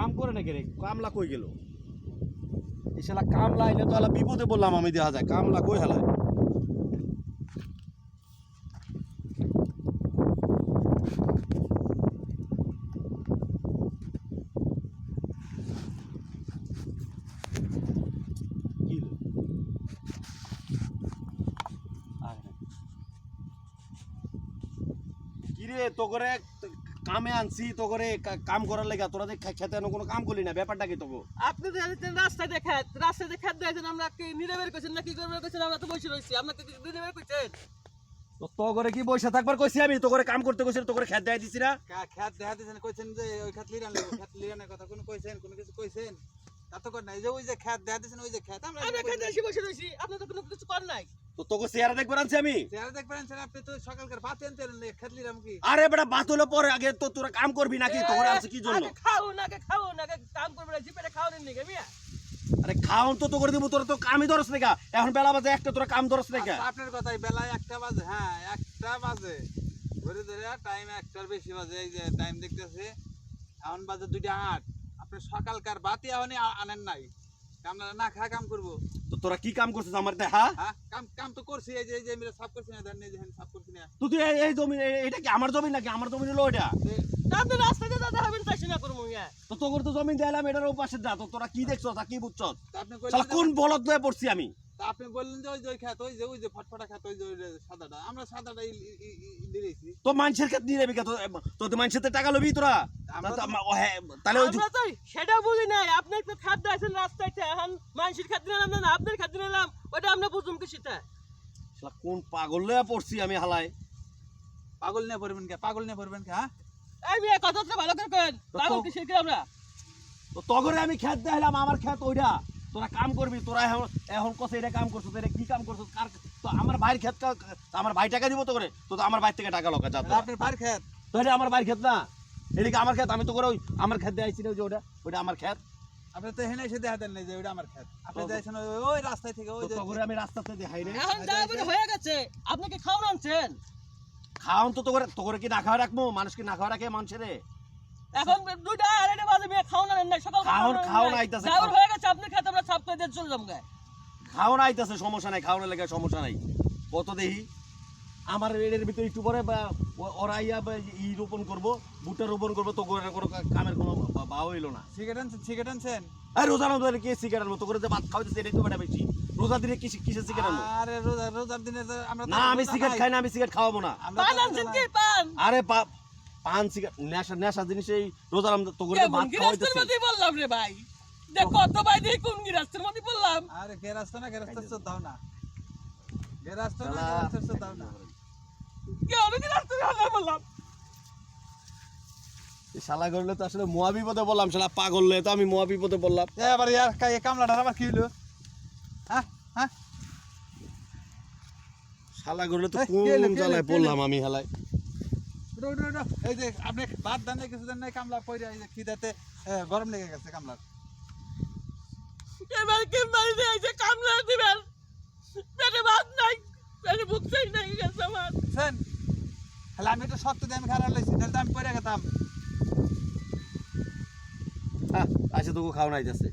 কাম করে নাকি রে? কামলা কই গেল? শালা কামলা আইলে তো আলা বিপদে বললাম আমি দেখা যায়। কামলা কই হেলায়। কিরে তো করে কামে আনছি তো করে কাম করার লেগা তোরা যে খেতে কোনো কাম করলি না ব্যাপারটা কি তোকে আপনি দেখেন রাস্তায় দেখা রাস্তায় দেখা দিয়েছেন আমরা কি নিরে বের করছেন না কি করে বের করছেন? আমরা তো বসে রয়েছি আপনাকে কি নিরে বের করছেন। তো তো করে কি বসে থাকবার কইছি আমি? তো করে কাম করতে কইছি তো করে খেত দেয় দিছি না। খ্যাত দেখা দিয়েছেন কইছেন যে ওই খ্যাত লিরান লাগবে খ্যাত লিরানের কথা কোনো কইছেন কোনো কিছু কইছেন? তা তো কর নাই। যে ওই যে খ্যাত দেখা দিয়েছেন ওই যে খ্যাত আমরা আমরা খেতে এসে বসে রয়েছি আপনি তো কোনো কিছু কর নাই। তো তোকে চেহারা দেখবার আনছি আমি। চেহারা দেখবেন স্যার আপনি তো সকালকার ভাত খ্যাত কি? আরে বেটা বাত হলো পরে আগে তো তোরা কাম করবি নাকি? তো আনছি কি জন্য? খাও না খাও না কাম করবে না খাও নেই মিয়া? আরে খাওন তো তো করে দিব তোরা তো কামই ধরস নাকি এখন বেলা বাজে একটা তোরা কাম ধরস নাকি আচ্ছা, আপনার কথাই বেলায় একটা বাজে হ্যাঁ একটা বাজে। ধরে ধরে টাইম একটার বেশি বাজে এই যে টাইম দেখতেছে। এখন বাজে দুইটা আট। আপনি সকালকার বাতি এখনই আ- আনেন নাই। আমরা না খা কাম করব। তোরা কি কাম করছিস আমার দেখা হ্যাঁ কাম কাম তো করছি এই যে এই যে আমরা সাফ করছি না ধান এই যে সাফ করছি না। তুই এই- এই জমি এটা কি আমার জমি নাকি আমার জমি হলো এটা? দাদা না করব তো তোর তো জমি দিলাম এটার ওপাশে যা তো তোরা কি দেখছ আর কি বুঝছস? কইলেন কোন বলদ হয়ে পড়ছি আমি? তা আপনি বললেন যে ওই যে ওই খ্যাত ওই যে ওই যে ফটফটা খ্যাত ওই যে সাদাটা। আমরা সাদাটা দিয়েছি তো মানুষের নিয়ে তো তো মানুষের টাকা লবি তোরা। আমরা তো- হ্যাঁ, তাহলে ওই তো সেটা বুঝি নাই। আপনি তো খাদ্য আছেন রাস্তায় এখন মানুষের খাদ্য নিলাম না আপনার খাদ্য নিলাম ওটা আমরা বুঝুম কি সেটা? কোন পাগল হয়ে পড়ছি আমি হালায়? পাগল নিয়ে পড়বেন কে? পাগল নিয়ে পড়বেন কে হ্যাঁ? এই মিয়া কথাটা ভালো করে কেন পাগল কি আমরা? তো তগরে আমি খেত দেখালাম আমার খেত ওইটা তোরা কাম করবি তোরা এখন এখন কত এটা কাম করছ এটা কি কাম করছ কার তো আমার ভাইয়ের খেত আমার ভাই টাকা দিব তো করে তো তো আমার ভাই থেকে টাকা লকা যা এটা তোরা। আপনার পার খ্যাত তো এটা আমার ভাইয়ের খেত না। এদিকে আমার খেত আমি তো করে ওই আমার খেত দেখাইছি না যে ওটা ওটা আমার খেত আপনি তো এখানে এসে দেখা দেন নাই যে ওইটা আমার ক্ষেত। আপনি তো- দেখছেন ওই- রাস্তায় থেকে ওই তো তগরে আমি রাস্তাতে দেখাই রে এখন যা বলে হয়ে গেছে। আপনি কি খাওয়ান আনছেন? খাওন তো তোরে তোরে কি না খাওয়া রাখব? মানুষকে না খাওয়া রাখে মানুষের? এখন দুইটা আড়াইটা বাজে মেয়ে খাওয়ান আনেন নাই সকাল খাওন- খাওন আইতাছে, খাওন। হয়ে গেছে আপনি খেতে আমরা সাফ করে দিয়ে চলে যাব গায়ে। খাওয়ানো আইতেছে সমস্যা নাই খাওয়ানোর লেগে সমস্যা নাই। কত দেখি আমার এর ভিতরে একটু পরে ওরা ইয়া বা ই রোপণ করব ভুট্টা রোপণ করব তো কোনো কামের কোনো বা- বা হইল না। সিগারেট আনছেন সিগারেট আনছেন? আর রোজা রমজানে কে সিগারেট মতো করে যে ভাত খাওয়াইতেছে এটাই তো বেটা বেশি। রোজা দিনে কিসে কিসে সিগারেট আনব? আরে রোজা রোজার দিনে আমরা না আমি সিগারেট খাই। না আমি সিগারেট খাওয়াবো না। পান আনছেন কি পান? আরে পা পান সিগারেট নেশা নেশা জিনিস এই রোজা রমজান তো করে ভাত খাওয়াইতেছে। বললাম রে ভাই? দেখ কত ভাই দেখি কোন গিরাস্তের মধ্যে বললাম। আরে গেরাস্ত না গেরাস্ত দাও না। গেরাস্ত না। গেরাস্ত দাও না কেমন গিরাস্তের কথা বললাম? শালা করলে তো আসলে মোয়া বিপদে বললাম শালা পাগল তো আমি বিপদে বললাম। এ আবার ইয়ার কাই কামলাটা আবার কি হলো হ্যাঁ হ্যাঁ। শালা করলে তো এই, কে এলো, কোন জ্বালায় পড়লাম আমি হেলায়। এই যে আপনি ভাত দান কিছু দেন নাই কামলা এই যে খিদাতে গরম লেগে গেছে কামলার। এবার কি কামলা দিবেন। পেটে ভাত নাই পেটে বুক চাই নাই গেছে আমার। বুঝছেন তাহলে আমি একটু শক্ত দিয়ে আমি খারাপ লাগছি নাহলে তো আমি পড়ে গেতাম হ্যাঁ আচ্ছা তোকে খাওয়া নাইতেছে